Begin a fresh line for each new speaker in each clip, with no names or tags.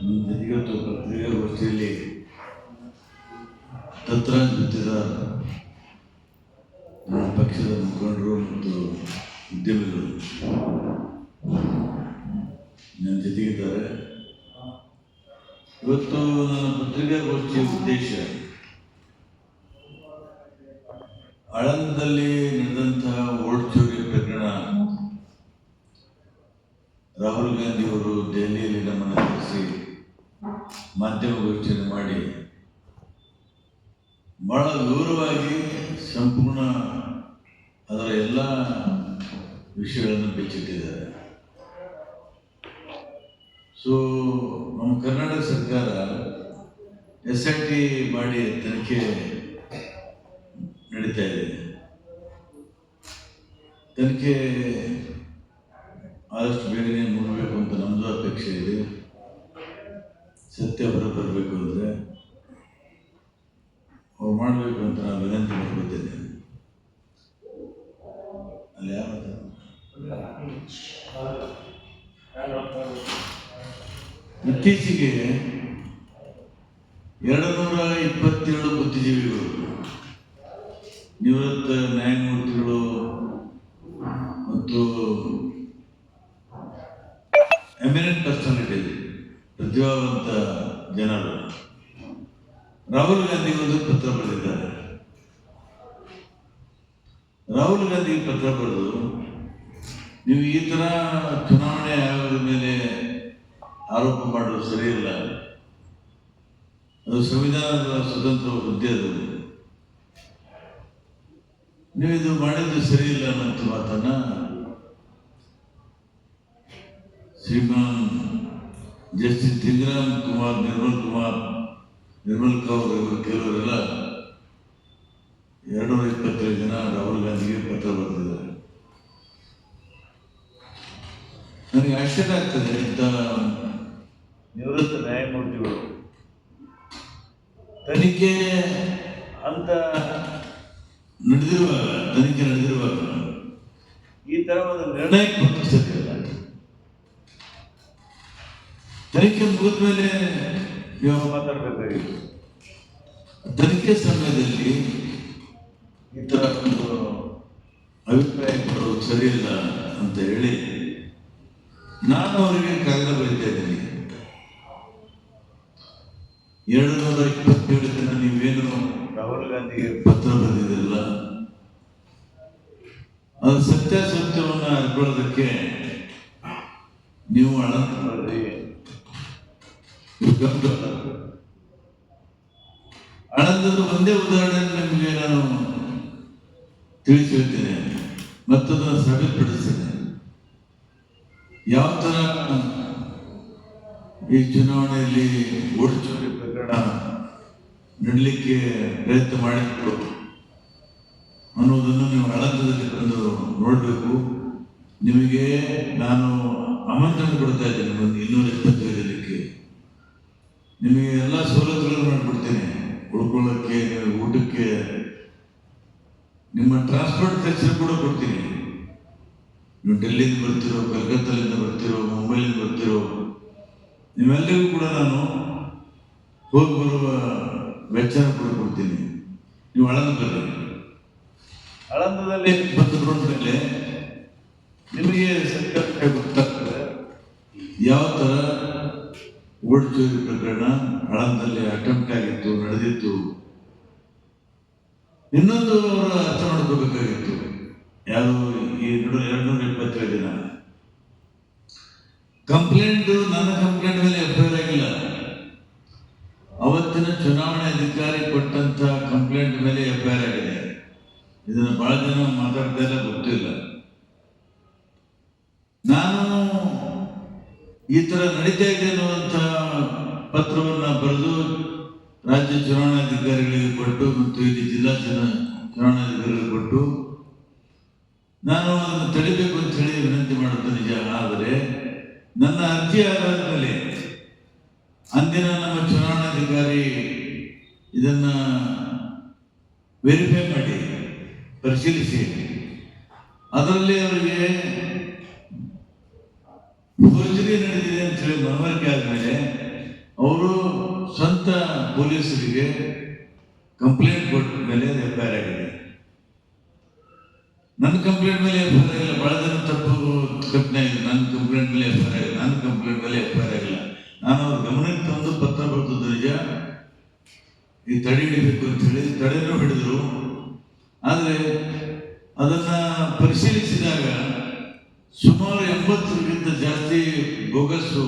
ಇವತ್ತು ಪತ್ರಿಕಾಗೋಷ್ಠಿಯಲ್ಲಿ ತತ್ರಾಂಜುತ್ತಿದ ನಮ್ಮ ಪಕ್ಷದ ಮುಖಂಡರು ಮತ್ತು ಉದ್ಯಮಿಗಳು ನನ್ನ ಜೊತೆಗಿದ್ದಾರೆ. ಇವತ್ತು ನನ್ನ ಪತ್ರಿಕಾಗೋಷ್ಠಿಯ ಉದ್ದೇಶ ಆಳಂದದಲ್ಲಿ ನಡೆದಂತಹ ಓಟ್ ಚೋರಿ ಪ್ರಕರಣ ರಾಹುಲ್ ಗಾಂಧಿ ಅವರು ದೆಹಲಿಯಲ್ಲಿ ನಮ್ಮನ್ನು ಕರೆಸಿ ಮಾಧ್ಯಮಗೋಷ್ಠಿಯನ್ನು ಮಾಡಿ ಬಹಳ ವಿವರವಾಗಿ ಸಂಪೂರ್ಣ ಅದರ ಎಲ್ಲ ವಿಷಯಗಳನ್ನು ಬಿಚ್ಚಿಟ್ಟಿದ್ದಾರೆ. ಸೊ ನಮ್ಮ ಕರ್ನಾಟಕ ಸರ್ಕಾರ ಎಸ್ ಐ ಟಿ ಮಾಡಿ ತನಿಖೆ ನಡೀತಾ ಇದೆ. ತನಿಖೆ ಆದಷ್ಟು ಬೇಗನೆ ಮುಗಬೇಕು ಅಂತ ನಮ್ಮದು ಅಪೇಕ್ಷೆ ಇದೆ ಸತ್ಯ ಹೊರ ಬರಬೇಕು ಅಂದರೆ ಅವ್ರು ಮಾಡಬೇಕು ಅಂತ ನಾನು ವಿನಂತಿ ಮಾಡ್ಕೊತೇನೆ ಅಲ್ಲಿ ಯಾವ ಇತ್ತೀಚೆಗೆ ಎರಡು ನೂರ ಇಪ್ಪತ್ತೇಳು ಬುದ್ಧಿಜೀವಿಗಳು ನಿವೃತ್ತ ನ್ಯಾಯಮೂರ್ತಿಗಳು ರಾಹುಲ್ ಗಾಂಧಿ ಒಂದು ಪತ್ರ ಬರೆದಿದ್ದಾರೆ. ರಾಹುಲ್ ಗಾಂಧಿ ಪತ್ರ ಬರೆದು, ನೀವು ಈ ಥರ ಚುನಾವಣೆ ಮೇಲೆ ಆರೋಪ ಮಾಡೋದು ಸರಿಯಿಲ್ಲ ಅದು ಸಂವಿಧಾನದ ಸ್ವತಂತ್ರ ಹುದ್ದೆ ಅದು. ನೀವು ಇದು ಮಾಡಿದ್ದು ಸರಿಯಿಲ್ಲ ಅನ್ನೋ ಮಾತನ್ನ ಶ್ರೀಮಾನ್ ಜಸ್ಟಿಸ್ ತಿಂಗರಾಮ್ ಕುಮಾರ್, ನಿರ್ಮಲ್ ಕುಮಾರ್ ನಿರ್ಮಲ್ ಕೌರ್ ಇವರು ಕೆಲವರೆಲ್ಲ ಎರಡು ನೂರ ಇಪ್ಪತ್ತೈದು ಜನ ರಾಹುಲ್ ಗಾಂಧಿಗೆ ಪತ್ರ ಬರೆದಿದ್ದಾರೆ. ನನಗೆ ಆಶ್ಚರ್ಯ ಆಗ್ತದೆ, ಇಂಥ ನಿವೃತ್ತ ನ್ಯಾಯಮೂರ್ತಿಗಳು. ತನಿಖೆ ಅಂತ ನಡೆದಿರುವಾಗ, ತನಿಖೆ ನಡೆದಿರುವಾಗ ಈ ತರ ಒಂದು ನಿರ್ಣಯಕ್ಕೆ ಬಂದು ಸರಿಯಲ್ಲ ತನಿಖೆ ಮುಗಿದ ಮೇಲೆ ನೀವು ಮಾತಾಡಬೇಕಾಗಿತ್ತು. ತನಿಖೆ ಸಮಯದಲ್ಲಿ ಈ ಥರ ಒಂದು ಅಭಿಪ್ರಾಯ ಕೊಡೋದು ಸರಿಯಿಲ್ಲ ಅಂತ ಹೇಳಿ ನಾನು ಅವರಿಗೆ ಕಾಗದ ಬರೀತಾ ಇದ್ದೀನಿ. ಎರಡು ನೂರ ಇಪ್ಪತ್ತೇಳು ದಿನ ನೀವೇನು ರಾಹುಲ್ ಗಾಂಧಿಗೆ ಪತ್ರ ಬರೆದಿದ್ದಿಲ್ಲ. ಅದು ಸತ್ಯಾಸತ್ಯವನ್ನು ಅರ್ಕೊಳ್ಳೋದಕ್ಕೆ ನೀವು ಅನಂತ ಮಾಡಿ ಆನಂದದ ಒಂದೇ ಉದಾಹರಣೆ ನಿಮಗೆ ನಾನು ತಿಳಿಸಿ ಹೇಳ್ತೇನೆ. ಮತ್ತದನ್ನು ಸಾಬೀತುಪಡಿಸ್ತೇನೆ ಯಾವ ಥರ ಈ ಚುನಾವಣೆಯಲ್ಲಿ ಓಟ್ ಪ್ರಕರಣ ನಡಲಿಕ್ಕೆ ಪ್ರಯತ್ನ ಮಾಡಿದ್ರು ಅನ್ನೋದನ್ನು ನೀವು ಆನಂದದಲ್ಲಿ ಬಂದು ನೋಡಬೇಕು. ನಿಮಗೆ ನಾನು ಆಮಂತ್ರಣ ಕೊಡ್ತಾ ಇದ್ದೇನೆ, ಒಂದು ಇನ್ನೂರ ಇಪ್ಪತ್ತೈದು ಜನಕ್ಕೆ ನಿಮಗೆ ಎಲ್ಲ ಸವಲತ್ತುಗಳನ್ನು ಮಾಡಿಕೊಡ್ತೇನೆ ಉಳ್ಕೊಳ್ಳೋಕ್ಕೆ ಊಟಕ್ಕೆ ನಿಮ್ಮ ಟ್ರಾನ್ಸ್ಪೋರ್ಟ್ ಖರ್ಚು ಕೂಡ ಕೊಡ್ತೀನಿ. ನೀವು ಡೆಲ್ಲಿಯಿಂದ ಬರ್ತಿರೋ ಕಲ್ಕತ್ತಾದಿಂದ ಬರ್ತಿರೋ, ಮುಂಬೈಲಿಂದ ಬರ್ತಿರೋ ನಿಮ್ಮೆಲ್ಲರಿಗೂ ಕೂಡ ನಾನು ಹೋಗಿ ಬರುವ ವೆಚ್ಚನ ಕೂಡ ಕೊಡ್ತೀನಿ. ನೀವು ಅಳಂದದಲ್ಲಿ ಆಳಂದದಲ್ಲಿ ಬಂದು ಮೇಲೆ ನಿಮಗೆ ಸತ್ಯ ಗೊತ್ತಾಗ್ತದೆ, ಯಾವ ಥರ ಓಟ್ ಪ್ರಕರಣ ಹಳಂದಲ್ಲಿ ಅಟೆಂಪ್ಟ್ ಆಗಿತ್ತು, ನಡೆದಿತ್ತು. ಇನ್ನೊಂದು ಅವರ ಅರ್ಥ ಮಾಡ್ಕೋಬೇಕಾಗಿತ್ತು. ಯಾರು ಈ ಎರಡು ನೂರ ಇಪ್ಪತ್ತೇಳು ದಿನ. ಕಂಪ್ಲೇಂಟ್ ನನ್ನ ಕಂಪ್ಲೇಂಟ್ ಮೇಲೆ ಎಫ್ ಆಗಿಲ್ಲ. ಅವತ್ತಿನ ಚುನಾವಣೆ ಅಧಿಕಾರಿ ಕೊಟ್ಟಂತ ಕಂಪ್ಲೇಂಟ್ ಮೇಲೆ ಎಫ್ ಆಗಿದೆ. ಇದನ್ನ ಬಹಳ ಜನ ಮಾತಾಡ್ತಾ ಗೊತ್ತಿಲ್ಲ. ನಾನು ಈ ತರ ನಡೀತಾ ಇದೆ ಅನ್ನುವಂಥ ಪತ್ರವನ್ನ ಬರೆದು ರಾಜ್ಯ ಚುನಾವಣಾಧಿಕಾರಿಗಳಿಗೆ ಕೊಟ್ಟು ಮತ್ತು ಇಲ್ಲಿ ಜಿಲ್ಲಾ ಚುನಾ, ಚುನಾವಣಾಧಿಕಾರಿಗಳಿಗೆ ಕೊಟ್ಟು ನಾನು ಅದನ್ನು ತಡಿಬೇಕು ಅಂತ ಹೇಳಿ ವಿನಂತಿ ಮಾಡುತ್ತೆ ನಿಜ ಆದರೆ ನನ್ನ ಅರ್ಜಿ ಆಧಾರದ ಮೇಲೆ ಅಂದಿನ ನಮ್ಮ ಚುನಾವಣಾಧಿಕಾರಿ ಇದನ್ನ ವೆರಿಫೈ ಮಾಡಿ, ಪರಿಶೀಲಿಸಿ. ಅದರಲ್ಲಿ ಅವರಿಗೆ ಫೋರ್ಜರಿ ನಡೆದಿದೆ ಅಂತ ಹೇಳಿ ಮನವರಿಕೆ ಆದಮೇಲೆ ಅವರು ಸ್ವಂತ ಪೊಲೀಸರಿಗೆ ಕಂಪ್ಲೇಂಟ್ ಕೊಟ್ಟ ಮೇಲೆ ಎಫ್ ಐ ಆರ್ ಆಗಿದೆ. ನನ್ನ ಕಂಪ್ಲೇಂಟ್ ಮೇಲೆ ಎಫ್ ಐ ಆರ್ ಆಗಿಲ್ಲ ಭಾಳ ತಪ್ಪು ಕಲ್ಪನೆ ನನ್ನ ಕಂಪ್ಲೇಂಟ್ ಮೇಲೆ ಎಫ್ ಐ ಆರ್ ನನ್ನ ಕಂಪ್ಲೇಂಟ್ ಮೇಲೆ ಎಫ್ ಐ ಆರ್ ಆಗಿಲ್ಲ. ನಾನು ಅವ್ರ ಗಮನಕ್ಕೆ ತಂದು ಪತ್ರ ಬರ್ತದ್ದು ನಿಜ, ಈ ತಡೆ ಹಿಡಿಬೇಕು ಅಂತ ಹೇಳಿ ತಡೆನೂ ಹಿಡಿದ್ರು. ಆದರೆ ಅದನ್ನ ಪರಿಶೀಲಿಸಿದಾಗ ಸುಮಾರು ಎಂಬತ್ತರಿಗಿಂತ ಜಾಸ್ತಿ ಬೋಗಸ್ಸು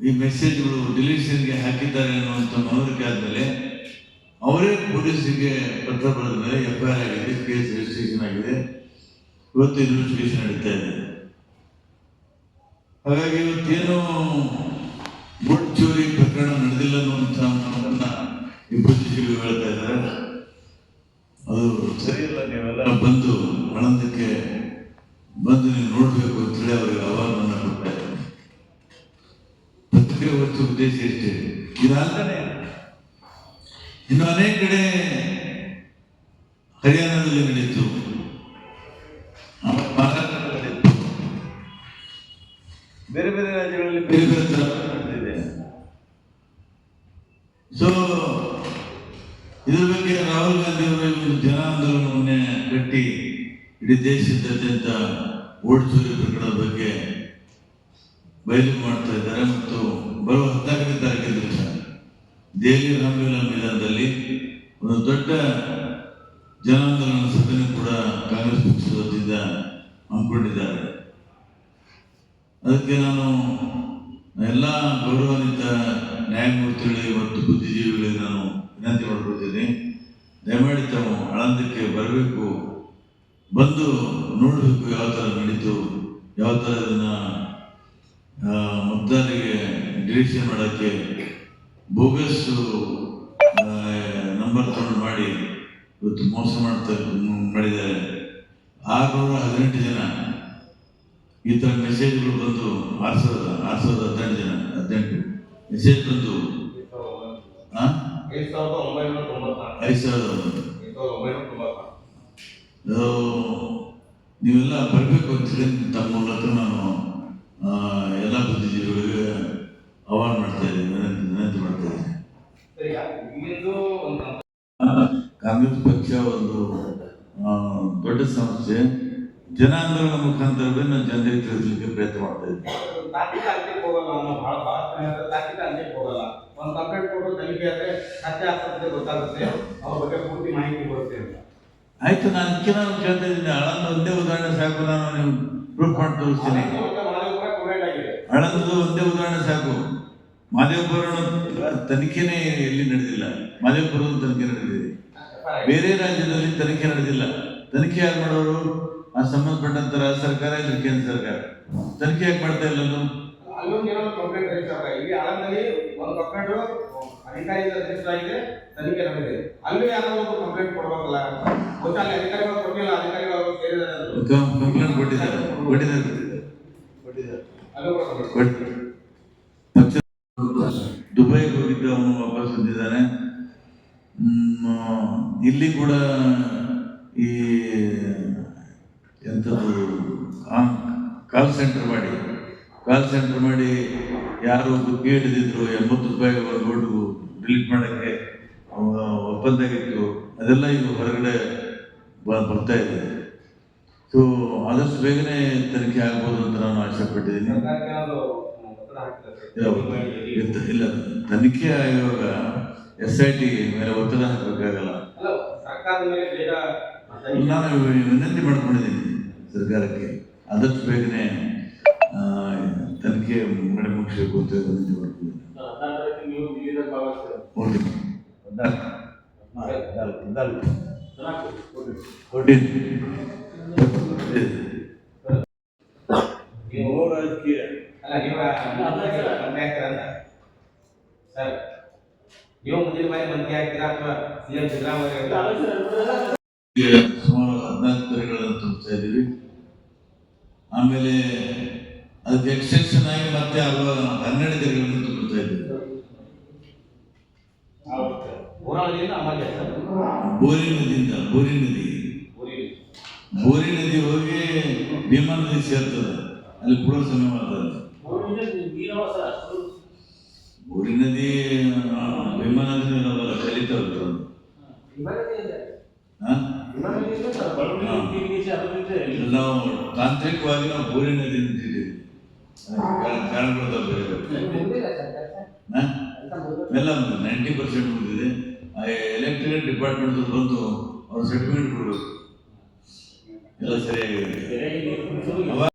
ಈ ಮೆಸೇಜ್ಗಳು ಡಿಲೀಷನ್ಗೆ ಹಾಕಿದ್ದಾರೆ ಅನ್ನುವಂಥ ಮನವರಿಕೆ ಆದಮೇಲೆ ಅವರೇ ಪೊಲೀಸಿಗೆ ಪತ್ರ ಬರೆದ ಮೇಲೆ ಎಫ್ ಐ ಆರ್ ಆಗಿದೆ ಕೇಸ್ ರಿಜಿಸ್ಟ್ರೇಷನ್ ಆಗಿದೆ. ಇವತ್ತು ಇನ್ವೆಸ್ಟಿಗೇಷನ್ ನಡೀತಾ ಇದೆ. ಹಾಗಾಗಿ ಇವತ್ತೇನು ಬೋಟ್ ಚೋರಿ ಪ್ರಕರಣ ನಡೆದಿಲ್ಲ ಅನ್ನುವಂಥ ಮಾತನ್ನ ಇಬ್ಬರು ಹೇಳ್ತಾ ಇದ್ದಾರೆ. ಅದು ಸರಿಯಿಲ್ಲ ನೀವೆಲ್ಲ ಬಂದು ಆನಂದಕ್ಕೆ ಬಂದು ನೀವು ನೋಡಬೇಕು ಅಂತೇಳಿ ಅವರಿಗೆ ಆಹ್ವಾನವನ್ನು ಕೊಡ್ತಾ ಇದ್ದಾರೆ ಪತ್ರಿಕೆ ಹೊತ್ತು ಉದ್ದೇಶ ಇಷ್ಟೇ ಇದಲ್ಲದೆ ಇನ್ನು ಅನೇಕ ಕಡೆ ಹರಿಯಾಣದಲ್ಲಿ ನಡೆಯಿತು. ಬೇರೆ ಬೇರೆ ರಾಜ್ಯಗಳಲ್ಲಿ ಬೇರೆ ಬೇರೆ ತರ ನಡೆದಿದೆ. ಸೊ ಇದ್ರ ಬಗ್ಗೆ ರಾಹುಲ್ ಗಾಂಧಿ ಅವರು ಜನ ಆಂದೋಲನವನ್ನೇ ಕಟ್ಟಿ ಇಡೀ ದೇಶದಾದ್ಯಂತ ಓಡಿಸೋರಿ ಪ್ರಕರಣದ ಬಗ್ಗೆ ಬಯಲು ಮಾಡ್ತಾ ಇದ್ದಾರೆ ಮತ್ತು ಬರುವ ಹದಿನಾಲ್ಕನೇ ತಾರೀಕಿನ ದಿವಸ ದೆಹಲಿ ಒಂದು ದೊಡ್ಡ ಜನಾಂದೋಲನ ಸಭೆಯನ್ನು ಕೂಡ ಕಾಂಗ್ರೆಸ್ ಪಕ್ಷದ ವತಿಯಿಂದ ಹಮ್ಮಿಕೊಂಡಿದ್ದಾರೆ. ಅದಕ್ಕೆ ನಾನು ಎಲ್ಲ ಗೌರವಾನ್ವಿತ ನ್ಯಾಯಮೂರ್ತಿಗಳಿಗೆ ಮತ್ತು ಬುದ್ಧಿಜೀವಿಗಳಿಗೆ ನಾನು ವಿನಂತಿ ಮಾಡಿಕೊಳ್ತೇನೆ. ದಯಮಾಡಿ ತಾವು ಆಳಂದಕ್ಕೆ ಬರಬೇಕು. ಬಂದು ನೋಡಬೇಕು ಯಾವ ಥರ ನಡೀತು, ಯಾವ ಥರ ಇದನ್ನು ಮತದಾರರಿಗೆ ಡಿರೆಕ್ಷನ್ ಮಾಡೋಕ್ಕೆ ಬೋಗಸ್ ನಂಬರ್ ತಗೊಂಡು ಮಾಡಿ ಇವತ್ತು ಮೋಸ ಮಾಡ್ತಾ ಮಾಡಿದ್ದಾರೆ. ಆರುನೂರ ಹದಿನೆಂಟು ಜನ ಈ ಥರ ಮೆಸೇಜ್ಗಳು ಬಂದು ಆರು ಸಾವಿರದ ಆರು ಸಾವಿರದ ಹದಿನೆಂಟು ಜನ, ಹದಿನೆಂಟು ಮೆಸೇಜ್ ಬಂತು?
ಐದು ಸಾವಿರದ
ನೀವೆಲ್ಲ ಬರಬೇಕು ಅಂತೇಳಿ ತಮ್ಮ ಮೂಲಕ ನಾನು ಎಲ್ಲ ಬುದ್ಧಿಜೀವಿಗಳಿಗೆ ಅವಾರ್ಡ್ ಮಾಡ್ತಾ ಇದ್ದೀನಿ, ವಿನಂತಿ ವಿನಂತಿ ಮಾಡ್ತಾ ಇದ್ದೀನಿ. ಕಾಂಗ್ರೆಸ್ ಪಕ್ಷ ಒಂದು ದೊಡ್ಡ ಸಂಸ್ಥೆ. ಜನಾಂದೋಲನ ಮುಖಾಂತರವೇ ನಾನು ಜನರಿಗೆ ತಿಳಿಸಲಿಕ್ಕೆ ಪ್ರಯತ್ನ ಮಾಡ್ತಾ
ಅಂತ.
ಆಯ್ತು ನಾನು ನಾನು ಕೇಳ್ತಾ ಇದ್ದೀನಿ. ಹಳಂದು ಒಂದೇ ಉದಾಹರಣೆ ಸಾಕು ನಾನು ನೀವು ಪ್ರೂಫ್ ಮಾಡಿ ತೋರಿಸ್ತೀನಿ. ಆಳಂದದ ಒಂದೇ ಉದಾಹರಣೆ ಸಾಕು. ಮಾದೇವಪುರ ತನಿಖೆನೇ ಎಲ್ಲಿ ನಡೆದಿಲ್ಲ. ಮಾದೇವಪುರದ ತನಿಖೆ ನಡೆದಿದೆ. ಬೇರೆ ರಾಜ್ಯದಲ್ಲಿ ತನಿಖೆ ನಡೆದಿಲ್ಲ. ತನಿಖೆ ಯಾರು ಮಾಡೋರು? ಆ ಸಂಬಂಧಪಟ್ಟಂತ ರಾಜ್ಯ ಸರ್ಕಾರ ಇಲ್ಲ ಕೇಂದ್ರ ಸರ್ಕಾರ. ತನಿಖೆ ಯಾಕೆ ಮಾಡ್ತಾ ಇಲ್ಲ
ಕಂಪ್ಲೇಂಟ್ ಕಂಪ್ಲೇಂಟ್
ಕೊಟ್ಟಿದ್ದಾರೆ. ದುಬೈಗೆ ಹೋಗಿದ್ದ ಅವನು ವಾಪಸ್ ಬಂದಿದ್ದಾನೆ. ಇಲ್ಲಿ ಕೂಡ ಈ, ಎಂಥದ್ದು ಕಾಲ್ ಸೆಂಟರ್ ಮಾಡಿ ಕಾಲ್ ಸೆಂಟರ್ ಮಾಡಿ ಯಾರು ಒಂದು ಹಿಡಿದಿದ್ರು ಎಂಬತ್ತು ರೂಪಾಯಿ ನೋಟು ಡಿಲೀಟ್ ಮಾಡೋಕ್ಕೆ ಒಪ್ಪಂದ ಆಗಿತ್ತು ಅದೆಲ್ಲ ಈಗ ಹೊರಗಡೆ ಬರ್ತಾ ಇದೆ ಸೊ ಆದಷ್ಟು ಬೇಗನೆ ತನಿಖೆ ಆಗ್ಬೋದು ಅಂತ ನಾನು ಆಶೆ ಪಟ್ಟಿದ್ದೀನಿ
ಸರ್ಕಾರಕ್ಕೆ ಏನಾದ್ರು ಒತ್ತಡ ಹಾಕ್ತಾರೆ ಸರ್.
ಯಾವುದು? ಇಲ್ಲ- ತನಿಖೆ ಆಯೋಗ ಎಸ್ ಐ ಟಿ ಮೇಲೆ ಒತ್ತಡ ಹಾಕಬೇಕಾಗಲ್ಲ
ಅಲ್ಲ ಸರ್ಕಾರದ ಮೇಲೆ ಬೇಗ ತನಿಖೆ
ನಾನು ವಿನಂತಿ ಮಾಡ್ಕೊಂಡಿದ್ದೀನಿ ಸರ್ಕಾರಕ್ಕೆ ಆದಷ್ಟು ಬೇಗನೆ ಆ, ತನಿಖೆ ಮುಂಗಡೆ ಮುಗಿಸಬೇಕು ಅಂತ ವಿನಂತಿ ಮಾಡ್ಕೊಂಡಿದ್ದೀನಿ ರಾಜಕೀಯ
ಸರ್ ನೀವು ಮುಂದಿನ ಬಾರಿ ಮಂತ್ರಿ ಆಗ್ತೀರಾ ಅಥವಾ ಸಿಎಂ ಸಿದ್ದರಾಮಯ್ಯ
ಸುಮಾರು ಹದಿನಾಲ್ಕು ಕೆರೆಗಳನ್ನು ತುಂಬ್ತಾ ಇದ್ದೀವಿ. ಆಮೇಲೆ ಅದಕ್ಕೆ ಎಕ್ಸ್ಟೆನ್ಷನ್ ಆಗಿ ಮತ್ತೆ ಅಲ್ವ ಹನ್ನೆರಡು ಕೆರೆಗಳನ್ನು ತುಂಬ್ತಾ ಇದ್ದೀವಿ. ಬೋರಿ ನದಿಯಿಂದ ಬೋರಿ ನದಿ. ಬೋರಿ ನದಿ. ಹೋಗಿ ಭೀಮಾ ನದಿ ಸೇರ್ತದೆ. ಅಲ್ಲಿ ಕೂಡ ಸಮಯ ಮಾಡ್ತಾರೆ ಬೋರಿ ನದಿ ಆ, ಕಲಿತವರು ನಾವು ತಾಂತ್ರಿಕವಾಗಿ ನಾವು ಊರಿನಲ್ಲಿ ನಿಂತಿದ್ದೀವಿ. ಕಾರಣಗಳು? ಎಲ್ಲ ನೈಂಟಿ ಪರ್ಸೆಂಟ್ ಮುಗಿದಿದೆ. ಆ ಎಲೆಕ್ಟ್ರಿಕಲ್ ಡಿಪಾರ್ಟ್ಮೆಂಟ್ ಬಂದು ಅವ್ರ ಸರ್ಟಿಫಿಕೇಟ್ ಕೊಡಬೇಕು. ಎಲ್ಲ ಸರಿಯಾಗಿದೆ.